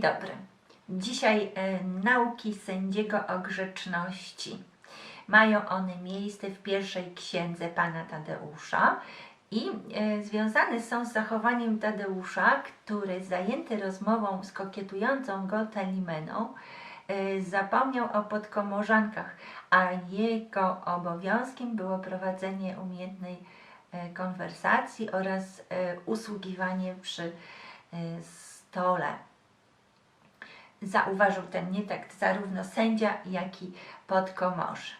Dzień dobry. Dzisiaj e, nauki sędziego o grzeczności. Mają one miejsce w pierwszej księdze pana Tadeusza i e, związane są z zachowaniem Tadeusza, który zajęty rozmową z kokietującą go Telimeną e, zapomniał o podkomorzankach, a jego obowiązkiem było prowadzenie umiejętnej konwersacji oraz usługiwanie przy stole. Zauważył ten nietakt zarówno sędzia, jak i podkomorze.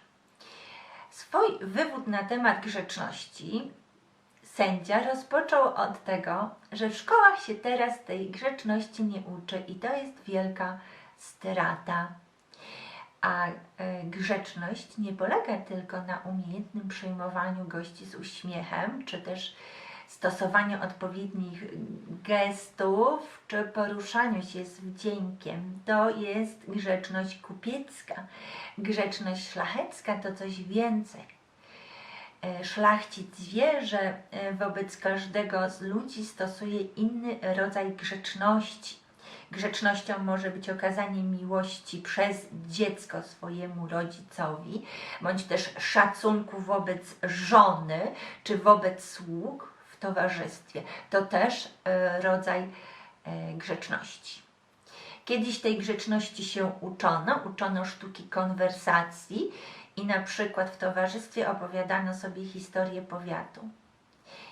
Swój wywód na temat grzeczności sędzia rozpoczął od tego, że w szkołach się teraz tej grzeczności nie uczy i to jest wielka strata. A e, grzeczność nie polega tylko na umiejętnym przyjmowaniu gości z uśmiechem, czy też stosowaniu odpowiednich gestów, czy poruszaniu się z wdziękiem. To jest grzeczność kupiecka. Grzeczność szlachecka to coś więcej. E, Szlachcic wie, że e, wobec każdego z ludzi stosuje inny rodzaj grzeczności. Grzecznością może być okazanie miłości przez dziecko swojemu rodzicowi, bądź też szacunku wobec żony czy wobec sług towarzystwie. To też e, rodzaj e, grzeczności. Kiedyś tej grzeczności się uczono, uczono sztuki konwersacji i na przykład w towarzystwie opowiadano sobie historię powiatu.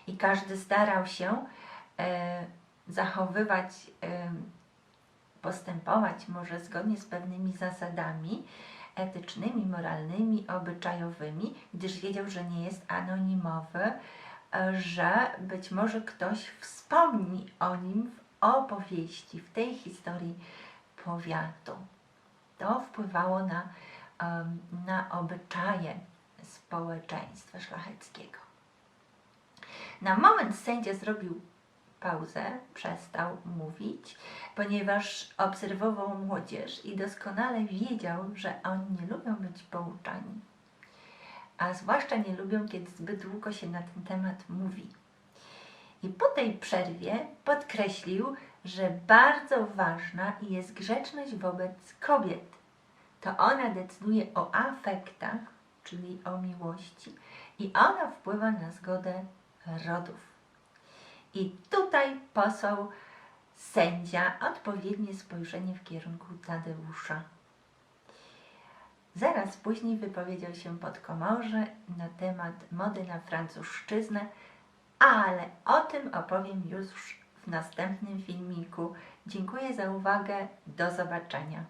I każdy starał się e, zachowywać, postępować może zgodnie z pewnymi zasadami etycznymi, moralnymi, obyczajowymi, gdyż wiedział, że nie jest anonimowy, że być może ktoś wspomni o nim w opowieści, w tej historii powiatu. To wpływało na, na obyczaje społeczeństwa szlacheckiego. Na moment sędzia zrobił pauzę, przestał mówić, ponieważ obserwował młodzież i doskonale wiedział, że oni nie lubią być pouczani, a zwłaszcza nie lubią, kiedy zbyt długo się na ten temat mówi. I po tej przerwie podkreślił, że bardzo ważna jest grzeczność wobec kobiet. To ona decyduje o afektach, czyli o miłości, i ona wpływa na zgodę rodów. I tutaj posłał sędzia odpowiednie spojrzenie w kierunku Tadeusza. Zaraz później wypowiedział się podkomorze na temat mody na francuszczyznę, ale o tym opowiem już w następnym filmiku. Dziękuję za uwagę. Do zobaczenia.